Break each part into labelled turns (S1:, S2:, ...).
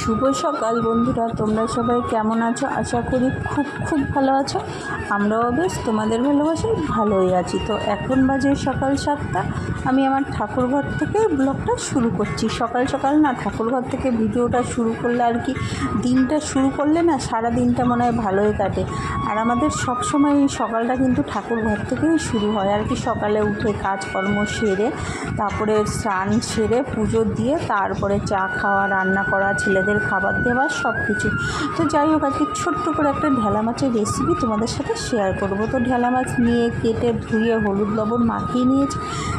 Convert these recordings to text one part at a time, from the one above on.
S1: শুভ সকাল বন্ধুরা, তোমরা সবাই কেমন আছো? আশা করি খুব খুব ভালো আছো। আমরাও বেশ, তোমাদের ভালোবাসি ভালোই আছি। তো এখন বাজে সকাল সাতটা। আমি আমার ঠাকুরঘর থেকে ব্লগটা শুরু করছি। সকাল সকাল না, ঠাকুরঘর থেকে ভিডিওটা শুরু করলে আর কি, দিনটা শুরু করলে না, সারা দিনটা মনে হয় ভালোই কাটে। আর আমাদের সব সময় এই সকালটা কিন্তু ঠাকুরঘর থেকেই শুরু হয়। আর কি সকালে উঠে কাজকর্ম সেরে, তারপরে স্নান সেরে, পুজো দিয়ে, তারপরে চা খাওয়া, রান্না করা ছেলেদের খাবার দেওয়া সব কিছু তো যাই হোক, আজকে ছোট্ট করে একটা ঢেলা মাছের রেসিপি তোমাদের সাথে শেয়ার করব। তো ঢেলা মাছ নিয়ে কেটে ধুয়ে হলুদ লবণ মাখিয়ে নিয়েছি,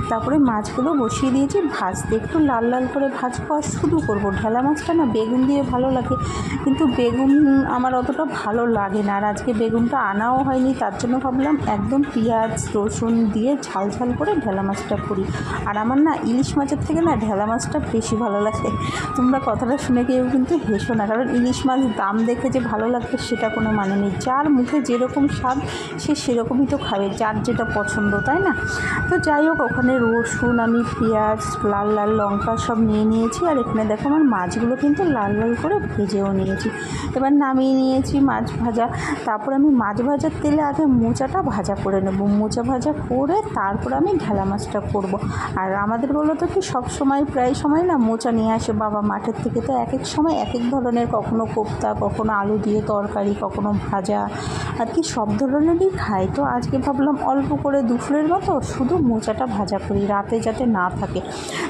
S1: তারপরে মাছগুলো বসিয়ে দিয়েছি, ভাজতে একটু লাল লাল করে ভাজবো আর শুরু করব। ঢেলা মাছটা না বেগুন দিয়ে ভালো লাগে, কিন্তু বেগুন আমার অতটা ভালো লাগে না। আর আজকে বেগুনটা আনাও হয়নি, তার জন্য ভাবলাম একদম পেঁয়াজ, রসুন দিয়ে ঝাল ঝাল করে ঢেলা মাছটা করি। আর আমার না ইলিশ মাছের থেকে না ঢেলা মাছটা বেশি ভালো লাগে। তোমরা কথাটা শুনে কেউ কিন্তু হেসো না, কারণ ইলিশ মাছ দাম দেখে যে ভালো লাগবে সেটা কোনো মানে নেই। যার মুখে যেরকম স্বাদ, সে সেরকমই তো খাবে, যার যেটা পছন্দ, তাই না? তো যাই হোক, ওখানে রসুন, আমি পেঁয়াজ, লাল লাল লঙ্কা সব নিয়ে নিয়েছি, আর এখানে দেখো আমার মাছগুলো কিন্তু লাল লাল করে ভেজেও নিয়েছি। এবার নামিয়ে নিয়েছি মাছ ভাজা, তারপর আমি মাছ ভাজার তেলে আগে মোচাটা ভাজা করে নেব। মোচা ভাজা করে তারপর আমি ঢেলা মাছটা করব। আর আমাদের বলো তো কি, সব সময় প্রায় সময় না মোচা নিয়ে আসে বাবা মাঠের থেকে, তো এক এক সময় এক এক ধরনের, কখনো কোপ্তা, কখনো আলু দিয়ে তরকারি, কখনো ভাজা, আর কি সব ধরনেরই খাই। তো আজকে ভাবলাম অল্প করে দুপুরের মতো শুধু মোচাটা ভাজা করি, রাতে যাতে না থাকে।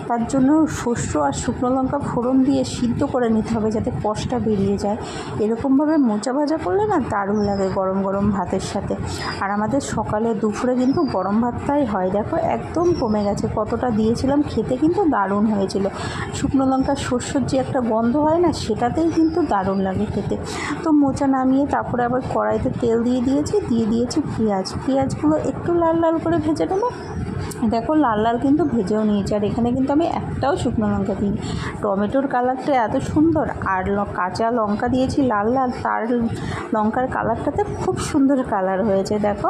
S1: তার জন্য শস্য আর শুকনো লঙ্কা ফোড়ন দিয়ে সিদ্ধ করে নিতে হবে যাতে কষটা বেরিয়ে যায়। এরকমভাবে মোচা ভাজা করলে না দারুণ লাগে গরম গরম ভাতের সাথে। আর আমাদের সকালে দুপুরে কিন্তু গরম ভাতটাই হয়। দেখো একদম কমে গেছে। কতটা দিয়েছিলাম খেতে কিন্তু দারুণ হয়েছিল। শুকনো লঙ্কা শস্যর যে একটা গন্ধ হয় না, সেটাতেই কিন্তু দারুণ লাগে খেতে। তো মোচা নামিয়ে তারপরে আবার কড়াইতে তেল দিয়ে দিয়েছি। দিয়ে দিয়েছি পেঁয়াজ। পেঁয়াজগুলো একটু লাল লাল করে ভেজে নেব। দেখো, লাল লাল কিন্তু ভেজেও নিয়েছি। আর এখানে কিন্তু আমি একটাও শুকনো লঙ্কা দিই টমেটোর কালারটা এত সুন্দর, আর কাঁচা লঙ্কা দিয়েছি লাল লাল, তার লঙ্কার কালারটাতে খুব সুন্দর কালার হয়েছে, দেখো।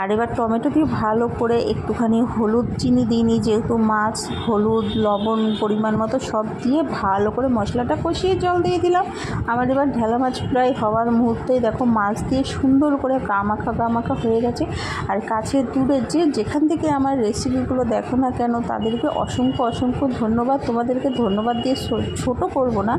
S1: আর এবার টমেটো দিয়ে ভালো করে একটুখানি হলুদ চিনি দিইনি, যেহেতু মাছ, হলুদ, লবণ, পরিমাণ মতো সব দিয়ে ভালো করে মশলাটা কষিয়ে জল দিয়ে দিলাম। আমার এবার ঢেলা মাছ প্রায় হওয়ার মুহূর্তেই দেখো, মাছ দিয়ে সুন্দর করে গামাখা গামাখা হয়ে গেছে। আর কাছে দূরে যে যেখান থেকে আমার রেসিপিগুলো দেখো না কেন, তাদেরকে অসংখ্য অসংখ্য ধন্যবাদ। তোমাদেরকে ধন্যবাদ দিয়ে ছোট করব না।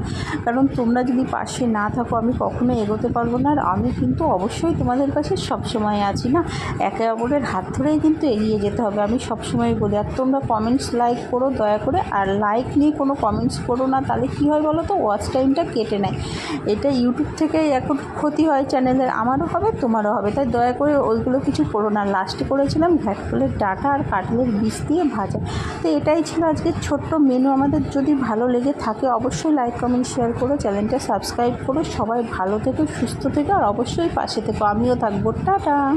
S1: কারণ তোমরা যদি পাশে না থাকো, আমি কখনো এগোতে পারব না। আর আমি কিন্তু অবশ্যই তোমাদের কাছে সবসময় আছি না। একে অপরের হাত ধরেই কিন্তু এগিয়ে যেতে হবে। আমি সবসময় বলি, আর তোমরা কমেন্টস লাইক করো, দয়া করে। আর লাইক নিয়ে কোনো কমেন্টস করো না। তাহলে কী হয় বলো তো? ওয়াচ টাইমটা কেটে নেয়। এটা ইউটিউব থেকে এখন ক্ষতি হয় চ্যানেলের আমারও হবে, তোমারও হবে। তাই দয়া করে ওইগুলো কিছু করো না। লাস্টে করেছিলাম ভ্যাটফলের ডাটা আর কাটলের বীজ দিয়ে ভাজা। তো এটাই ছিল আজকের ছোট্ট মেনু আমাদের যদি ভালো লেগে থাকে অবশ্যই লাইক কমেন্ট শেয়ার করো। চ্যানেলটা সাবস্ক্রাইব করো। সবাই ভালো থেকো, সুস্থ থেকো, আর অবশ্যই পাশে থেকো। আমিও থাকব। টাটা!